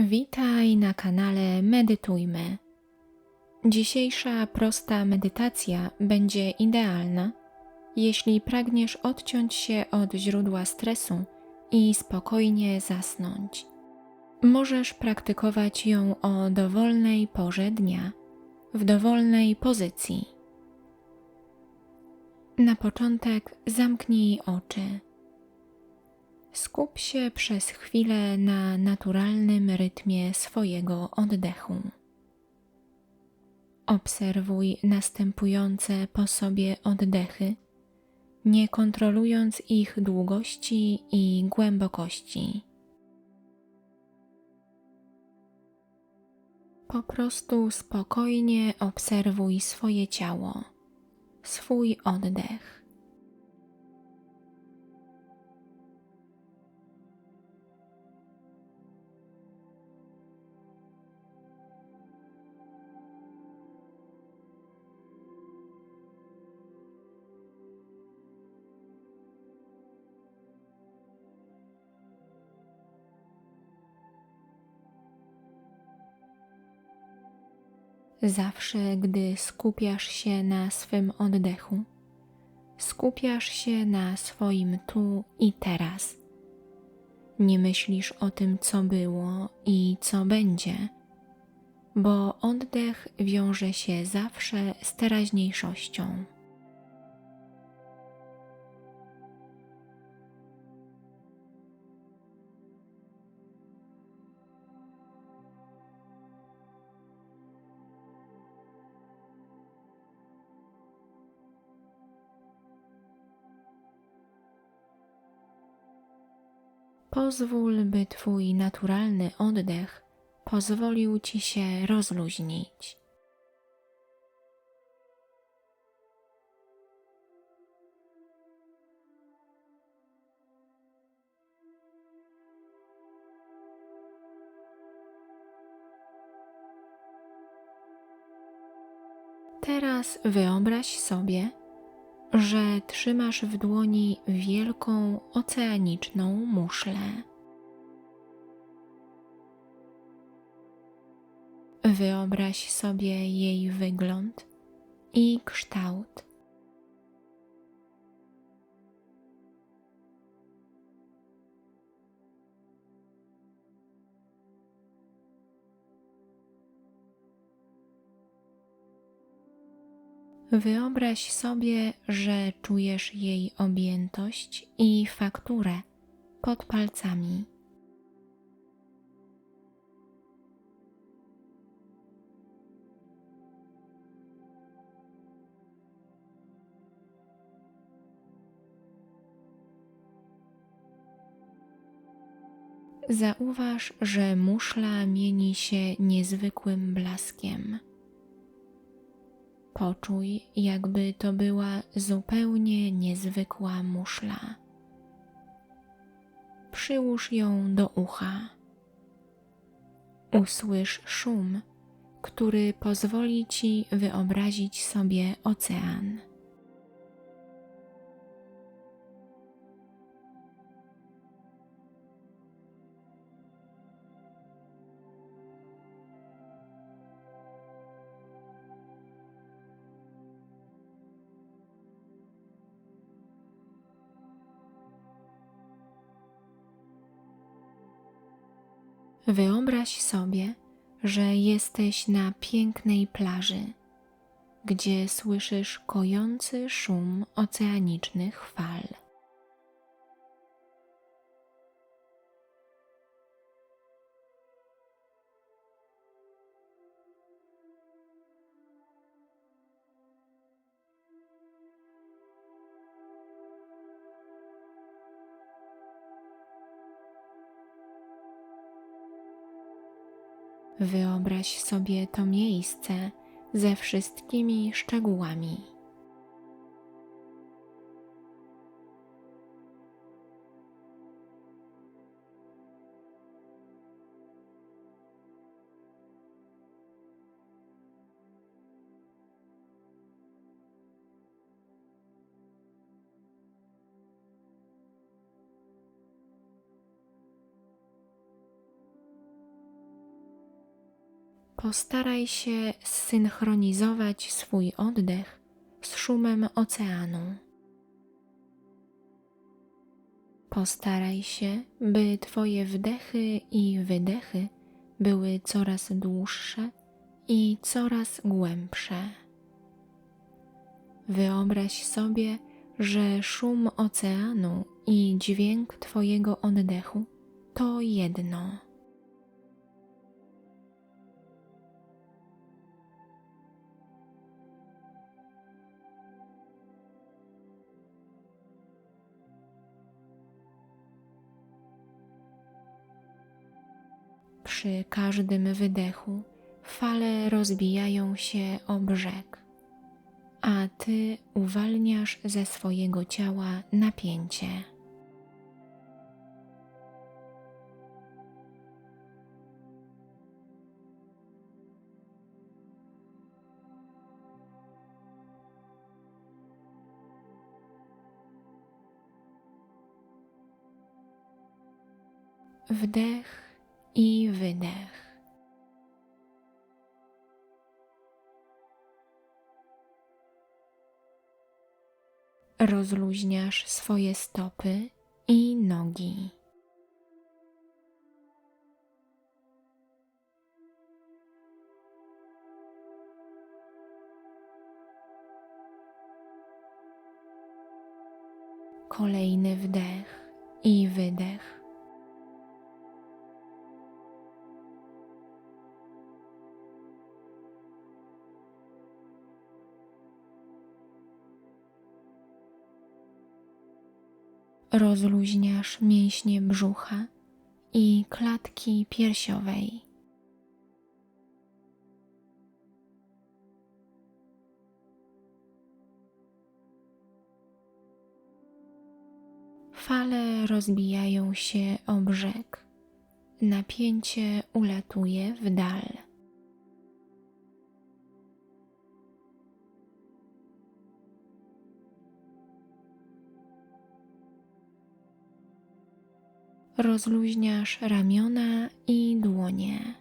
Witaj na kanale Medytujmy. Dzisiejsza prosta medytacja będzie idealna, jeśli pragniesz odciąć się od źródła stresu i spokojnie zasnąć. Możesz praktykować ją o dowolnej porze dnia, w dowolnej pozycji. Na początek zamknij oczy. Skup się przez chwilę na naturalnym rytmie swojego oddechu. Obserwuj następujące po sobie oddechy, nie kontrolując ich długości i głębokości. Po prostu spokojnie obserwuj swoje ciało, swój oddech. Zawsze, gdy skupiasz się na swym oddechu, skupiasz się na swoim tu i teraz. Nie myślisz o tym, co było i co będzie, bo oddech wiąże się zawsze z teraźniejszością. Pozwól, by Twój naturalny oddech pozwolił Ci się rozluźnić. Teraz wyobraź sobie, że trzymasz w dłoni wielką oceaniczną muszlę. Wyobraź sobie jej wygląd i kształt. Wyobraź sobie, że czujesz jej objętość i fakturę pod palcami. Zauważ, że muszla mieni się niezwykłym blaskiem. Poczuj, jakby to była zupełnie niezwykła muszla. Przyłóż ją do ucha. Usłysz szum, który pozwoli ci wyobrazić sobie ocean. Wyobraź sobie, że jesteś na pięknej plaży, gdzie słyszysz kojący szum oceanicznych fal. Wyobraź sobie to miejsce ze wszystkimi szczegółami. Postaraj się zsynchronizować swój oddech z szumem oceanu. Postaraj się, by Twoje wdechy i wydechy były coraz dłuższe i coraz głębsze. Wyobraź sobie, że szum oceanu i dźwięk Twojego oddechu to jedno. Przy każdym wydechu fale rozbijają się o brzeg, a ty uwalniasz ze swojego ciała napięcie. Wdech i wydech. Rozluźniasz swoje stopy i nogi. Kolejny wdech i wydech. Rozluźniasz mięśnie brzucha i klatki piersiowej. Fale rozbijają się o brzeg, napięcie ulatuje w dal. Rozluźniasz ramiona i dłonie.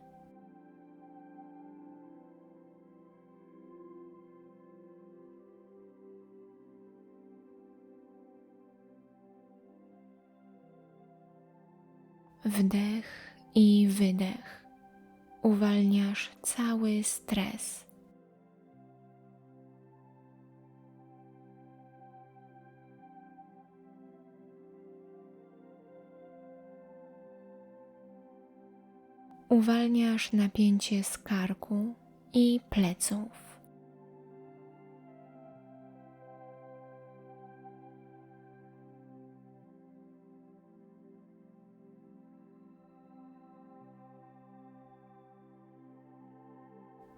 Wdech i wydech. Uwalniasz cały stres. Uwalniasz napięcie z karku i pleców.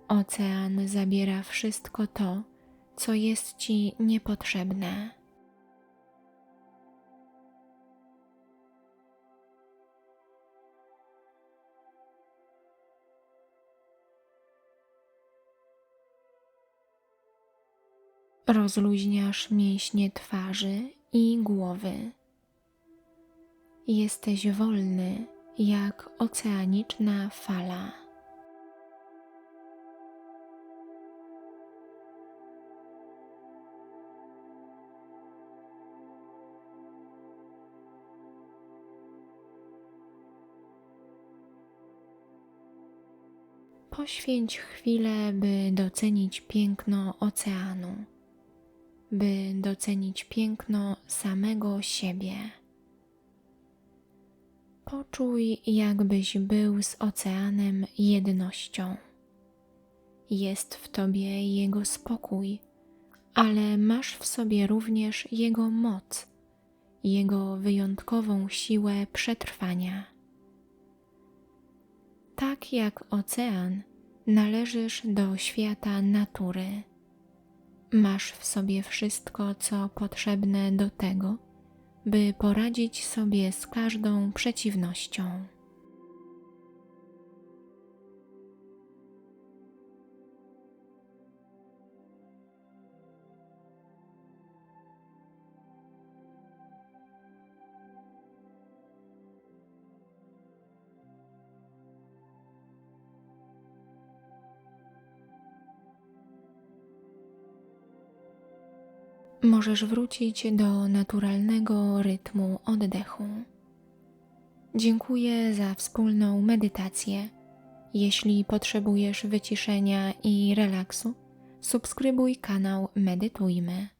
Ocean zabiera wszystko to, co jest ci niepotrzebne. Rozluźniasz mięśnie twarzy i głowy. Jesteś wolny jak oceaniczna fala. Poświęć chwilę, by docenić piękno oceanu by docenić piękno samego siebie. Poczuj, jakbyś był z oceanem jednością. Jest w tobie jego spokój, ale masz w sobie również jego moc, jego wyjątkową siłę przetrwania. Tak jak ocean, należysz do świata natury Masz w sobie wszystko, co potrzebne do tego, by poradzić sobie z każdą przeciwnością. Możesz wrócić do naturalnego rytmu oddechu. Dziękuję za wspólną medytację. Jeśli potrzebujesz wyciszenia i relaksu, subskrybuj kanał Medytujmy.